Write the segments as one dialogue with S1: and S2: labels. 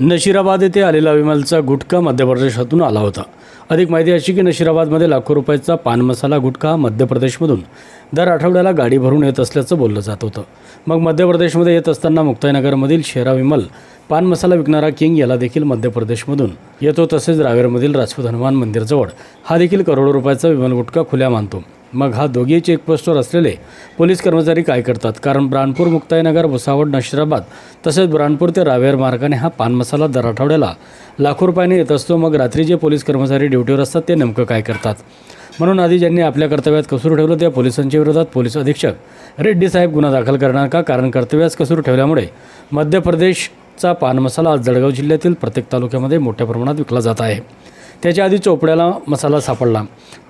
S1: नशिराबाद येथे आलेला विमलचा गुटखा मध्य प्रदेशातून आला होता. अधिक माहिती अशी की नशिराबादमध्ये लाखो रुपयाचा पान मसाला गुटखा मध्य प्रदेशमधून दर आठवड्याला गाडी भरून येत असल्याचं बोललं जात होतं. मग मध्य प्रदेशमध्ये येत असताना मुक्ताईनगरमधील शेरा विमल पान मसाला विकणारा किंग याला देखील मध्य प्रदेशमधून येतो तसेच रावेरमधील राजपूत हनुमान मंदिरजवळ. हा देखील करोडो रुपयाचा विमल गुटखा खुल्या मानतो. मग हा दोघे चेकपोस्टवर असलेले पोलीस कर्मचारी काय करतात? कारण ब्राणपूर मुक्ताईनगर भुसावळ नशिराबाद तसेच ब्राणपूर ते रावेर मार्गाने हा पान मसाला दर आठवड्याला लाखो रुपयाने येत असतो. मग रात्री जे पोलीस कर्मचारी ड्युटीवर असतात ते नेमकं काय करतात? म्हणून आधी ज्यांनी आपल्या कर्तव्यात कसूर ठेवलं त्या पोलिसांच्या विरोधात पोलीस अधीक्षक रेड्डी साहेब गुन्हा दाखल करणार का? कारण कर्तव्यास कसूर ठेवल्यामुळे मध्य प्रदेशचा पान मसाला आज जळगाव जिल्ह्यातील प्रत्येक तालुक्यामध्ये मोठ्या प्रमाणात विकला जात आहे. त्याच्या आधी चोपड्याला मसाला सापडला.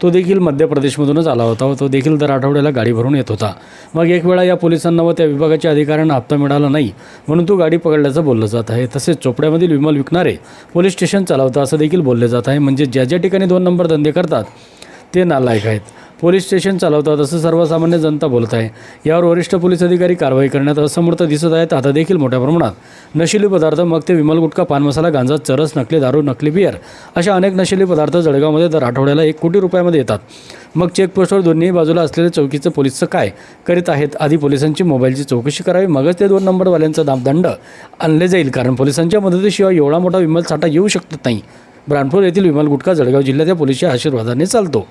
S1: तो देखील मध्य प्रदेशमधूनच आला होता व तो देखील दर आठवड्याला गाडी भरून येत होता. मग एक वेळा या पोलिसांना व त्या विभागाच्या अधिकाऱ्यांना हप्ता मिळाला नाही म्हणून तो गाडी पकडल्याचं बोललं जात आहे. तसेच चोपड्यामधील विमल विकणारे पोलीस स्टेशन चालवतं असं देखील बोलले जात आहे. म्हणजे ज्या ज्या ठिकाणी दोन नंबर धंदे करतात ते नालायक आहेत. पोलीस स्टेशन चालवतात असं सर्वसामान्य जनता बोलत आहे. यावर वरिष्ठ पोलीस अधिकारी कारवाई करण्यात असमर्थ दिसत आहेत. आता देखील मोठ्या प्रमाणात नशिली पदार्थ मग ते विमल गुटखा पान मसाला गांजा चरस नकली दारू नकली बियर अशा अनेक नशिली पदार्थ जळगावमध्ये दर आठवड्याला एक कोटी रुपयामध्ये येतात. मग चेकपोस्टवर दोन्ही बाजूला असलेल्या चौकीचं पोलीसचं काय करीत आहेत? आधी पोलिसांची मोबाईलची चौकशी करावी मगच ते दोन नंबरवाल्यांचा दामदंड आणले जाईल. कारण पोलिसांच्या मदतीशिवाय एवढा मोठा विमल साठा येऊ शकत नाही. ब्राणपूर येथील विमल गुटखा जळगाव जिल्ह्यात या पोलिसच्या आशीर्वादाने चालतो.